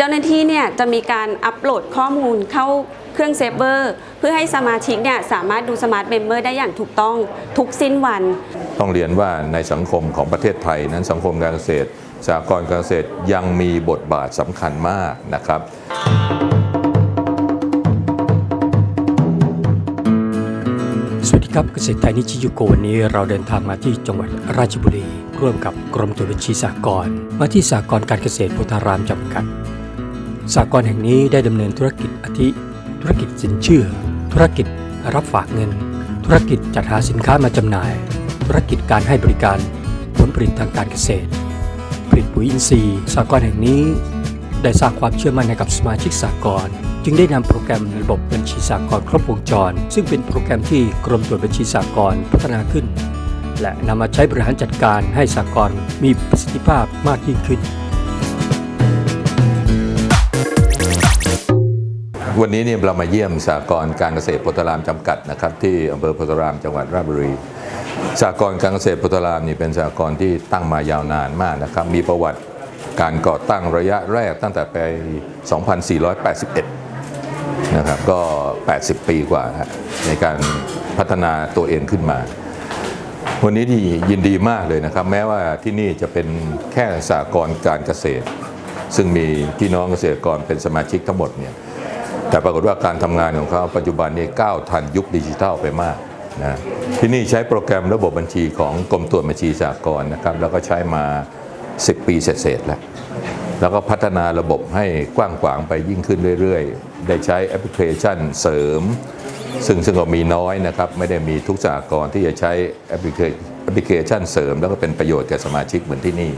เจ้าหน้าที่เนี่ยจะมีการอัปโหลดข้อมูลเข้าเครื่องเซฟเวอร์เพื่อให้สมาชิกเนี่ยสามารถดูสมาร์ทเมมเบอร์ได้อย่างถูกต้องทุกสิ้นวัน ต้องเรียนว่าในสังคมของประเทศไทยนั้นสังคมการเกษตรสหกรณ์การเกษตรยังมีบทบาทสำคัญมากนะครับสวัสดีครับเกษตรไทยนิชิยุโกวันนี้เราเดินทางมาที่จังหวัดราชบุรี ร่วมกับกรมตรวจบัญชีสากลมาที่สากลการเกษตรโพธารามจำกัด สากลแห่งนี้ได้ดำเนินธุรกิจอาทิ ธุรกิจสินเชื่อ ธุรกิจรับฝากเงิน ธุรกิจจัดหาสินค้ามาจำหน่าย ธุรกิจการให้บริการผลผลิตทางการเกษตร ผลิตปุ๋ยอินทรีย์สากลแห่งนี้ ได้สร้างความเชื่อมั่นให้กับสมาชิกสากลจึงได้นำโปรแกรมระบบบัญชีสากลครบวงจร ซึ่งเป็นโปรแกรมที่กรมตรวจบัญชีสากลพัฒนาขึ้น และนำมาใช้บริหารจัดการให้สากลมีประสิทธิภาพมากยิ่งขึ้น วันนี้เนี่ยเรามาเยี่ยมสหกรการเกษตรโพธารามจำกัดนะครับที่อำเภอโพธารามจังหวัดราชบุรีสหกรการเกษตรโพธารามนี่เป็นสหกรที่ตั้งมายาวนานมากนะครับ มีประวัติการก่อตั้งระยะแรกตั้งแต่ปี 2481 นะครับก็ 80 ปีกว่าในการพัฒนาตัวเองขึ้นมา วันนี้ที่ยินดีมากเลยนะครับ แม้ว่าที่นี่จะเป็นแค่สหกรการเกษตร ซึ่งมีพี่น้องเกษตรกรเป็นสมาชิกทั้งหมดเนี่ย แต่ปรากฏว่าการทำงานของเขาปัจจุบันนี้ก้าวทันยุคดิจิทัลไปมากนะที่นี่ใช้โปรแกรมระบบบัญชีของกรมตรวจบัญชีสหกรณ์นะครับ แล้วก็ใช้มา 10 ปีเศษๆแล้วแล้วก็พัฒนาระบบให้กว้างขวางไปยิ่งขึ้นเรื่อยๆ ได้ใช้แอปพลิเคชันเสริม ซึ่งซึ่งก็มีน้อยนะครับ ไม่ได้มีทุกสหกรณ์ที่จะใช้แอปพลิเคแอปพลิเคชันเสริม แล้วก็เป็นประโยชน์แก่สมาชิกเหมือนที่นี่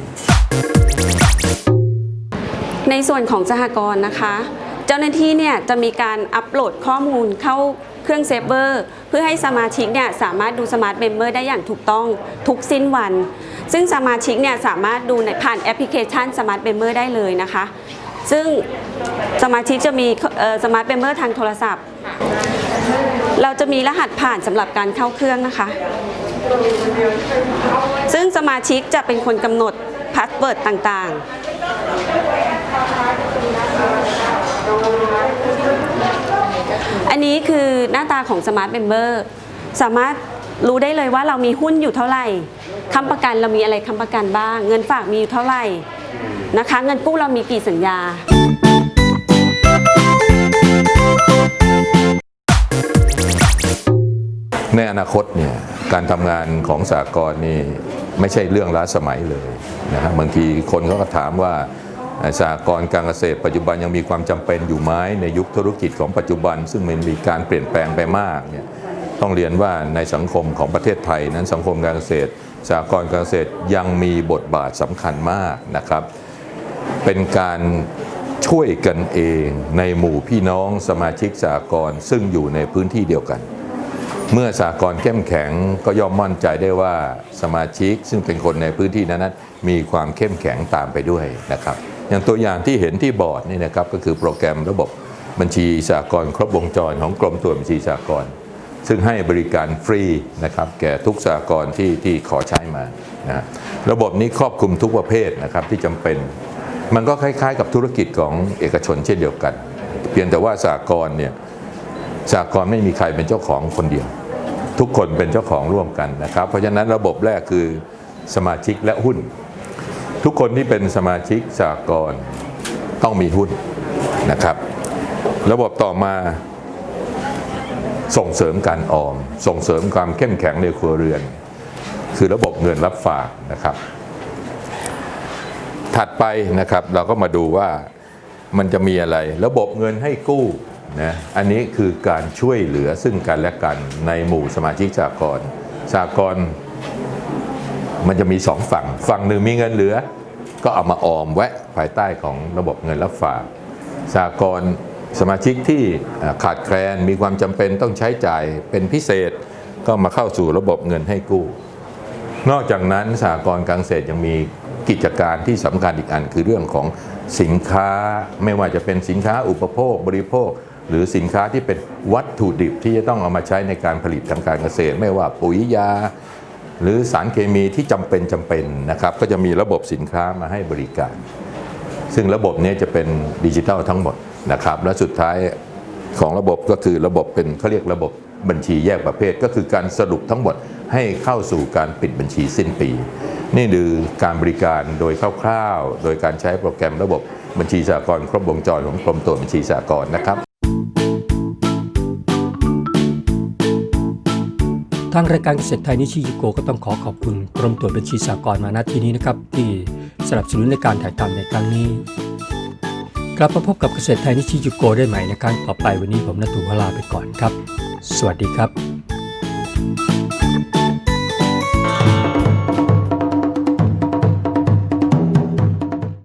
ในส่วนของสหกรณ์นะคะ เจ้าหน้าที่เนี่ยจะมีการอัปโหลดข้อมูลเข้าเครื่องเซฟเวอร์เพื่อให้สมาชิกเนี่ยสามารถดูสมาร์ทเมมเบอร์ได้อย่างถูกต้องทุกสิ้นวัน ซึ่งสมาชิกเนี่ยสามารถดูในผ่านแอปพลิเคชันสมาร์ทเมมเบอร์ได้เลยนะคะ ซึ่งสมาชิกจะมีสมาร์ทเมมเบอร์ทางโทรศัพท์ เราจะมีรหัสผ่านสำหรับการเข้าเครื่องนะคะ ซึ่งสมาชิกจะเป็นคนกำหนดพาสเวิร์ดต่างๆ อันนี้คือหน้าตาของ Smart Member สามารถรู้ได้เลยว่าเรามีหุ้นอยู่เท่าไหร่ค้ำประกันเรามีอะไรค้ำประกันบ้าง เงินฝากมีอยู่เท่าไหร่นะคะ เงินกู้เรามีกี่สัญญาในอนาคตเนี่ยการทำงานของสากลนี่ไม่ใช่เรื่องล้าสมัยเลยนะฮะบางทีคนเขาก็ถามว่า สากลการเกษตรปัจจุบันยังมีความจำเป็นอยู่ไหมในยุคธุรกิจของปัจจุบัน ซึ่งมันมีการเปลี่ยนแปลงไปมากเนี่ยต้องเรียนว่าในสังคมของประเทศไทยนั้นสังคมการเกษตรสากลการเกษตรยังมีบทบาทสำคัญมากนะครับ เป็นการช่วยกันเองในหมู่พี่น้องสมาชิกสากลซึ่งอยู่ในพื้นที่เดียวกัน เมื่อสากลเข้มแข็งก็ย่อมมั่นใจได้ว่าสมาชิกซึ่งเป็นคนในพื้นที่นั้นมีความเข้มแข็งตามไปด้วยนะครับ อย่างตัวอย่างที่เห็นที่บอร์ดนี่นะครับก็คือโปรแกรมระบบบัญชีสากลครบวงจรของกรมตรวจบัญชีสากลซึ่งให้บริการฟรีนะครับแก่ทุกสากลที่ที่ขอใช้มานะระบบนี้ครอบคลุมทุกประเภทนะครับที่จำเป็น มันก็คล้ายๆ กับธุรกิจของเอกชนเช่นเดียวกัน เพียงแต่ว่าสากลเนี่ยสากลไม่มีใครเป็นเจ้าของคนเดียว ทุกคนเป็นเจ้าของร่วมกันนะครับ เพราะฉะนั้นระบบแรกคือสมาชิกและหุ้น ทุกคนที่เป็นสมาชิกสากลต้องมีหุ้นนะครับ ระบบต่อมาส่งเสริมการออม ส่งเสริมความเข้มแข็งในครัวเรือน คือระบบเงินรับฝากนะครับ ถัดไปนะครับเราก็มาดูว่ามันจะมีอะไร ระบบเงินให้กู้นะอันนี้คือการช่วยเหลือซึ่งกันและกันในหมู่สมาชิกสากลสากล มันจะมีสองฝั่ง ฝั่งหนึ่งมีเงินเหลือ ก็เอามาออมแวะภายใต้ของระบบเงินรับฝากสากลสมาชิกที่ขาดแคลนมีความจำเป็นต้องใช้จ่ายเป็นพิเศษ ก็มาเข้าสู่ระบบเงินให้กู้ นอกจากนั้นสหกรณ์การเกษตรยังมีกิจการที่สำคัญอีกอันคือเรื่องของสินค้าไม่ว่าจะเป็นสินค้าอุปโภคบริโภค หรือสินค้าที่เป็นวัตถุดิบที่จะต้องเอามาใช้ในการผลิตทางการเกษตร ไม่ว่าปุ๋ยยา หรือสารเคมีที่จำเป็นจำเป็นนะครับก็จะมีระบบสินค้ามาให้บริการ ซึ่งระบบนี้จะเป็นดิจิทัลทั้งหมดนะครับ และสุดท้ายของระบบก็คือระบบเป็นเขาเรียกระบบบัญชีแยกประเภท ก็คือการสรุปทั้งหมดให้เข้าสู่การปิดบัญชีสิ้นปี นี่คือการบริการโดยคร่าวๆ โดยการใช้โปรแกรมระบบบัญชีสากลครบวงจรของกรมตรวจบัญชีสากลนะครับ ทางรายการเกษตรไทยนิชิยิโกก็ต้องขอขอบคุณกรมตรวจบัญชีสากลมาณที่นี้นะครับ ที่สนับสนุนในการถ่ายทำในครั้งนี้กลับมาพบกับเกษตรไทยนิชิยิโกได้ใหม่ในครั้งต่อไปวันนี้ผมนัทุวลาไปก่อนครับ สวัสดีครับ